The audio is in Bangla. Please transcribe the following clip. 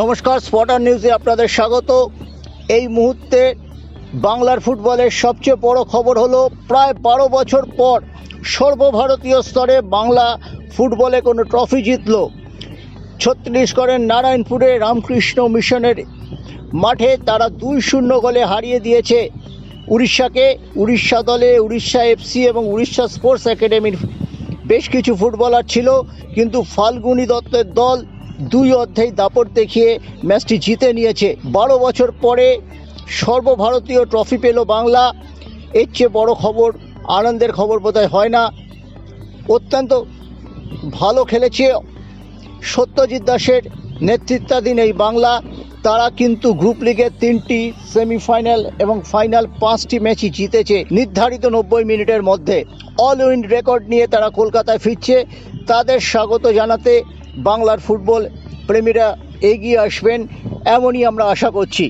নমস্কার স্পটার নিউজে আপনাদের স্বাগত। এই মুহূর্তে বাংলার ফুটবলের সবচেয়ে বড় খবর হলো, প্রায় বারো বছর পর সর্বভারতীয় স্তরে বাংলা ফুটবলে কোনো ট্রফি জিতল। ছত্তিশগড়ের নারায়ণপুরে রামকৃষ্ণ মিশনের মাঠে তারা দুই শূন্য গোলে হারিয়ে দিয়েছে উড়িষ্যাকে। উড়িষ্যা দলে উড়িষ্যা এফসি এবং উড়িষ্যা স্পোর্টস একাডেমির বেশ কিছু ফুটবলার ছিল, কিন্তু ফাল্গুনী দত্তের দল দুই অধ্যায় দাপট দেখিয়ে ম্যাচটি জিতে নিয়েছে। বারো বছর পরে সর্বভারতীয় ট্রফি পেল বাংলা। এর চেয়ে বড় খবর, আনন্দের খবর বোধহয় হয় না। অত্যন্ত ভালো খেলেছে সত্যজিৎ দাসের নেতৃত্বাধীন এই বাংলা। তারা কিন্তু গ্রুপ লিগের তিনটি সেমিফাইনাল এবং ফাইনাল পাঁচটি ম্যাচই জিতেছে নির্ধারিত নব্বই মিনিটের মধ্যে। অল উইন রেকর্ড নিয়ে তারা কলকাতায় ফিরছে। তাদের স্বাগত জানাতে বাংলার ফুটবল প্রেমীরা এগিয়ে আসবেন এমনই আমরা আশা করছি।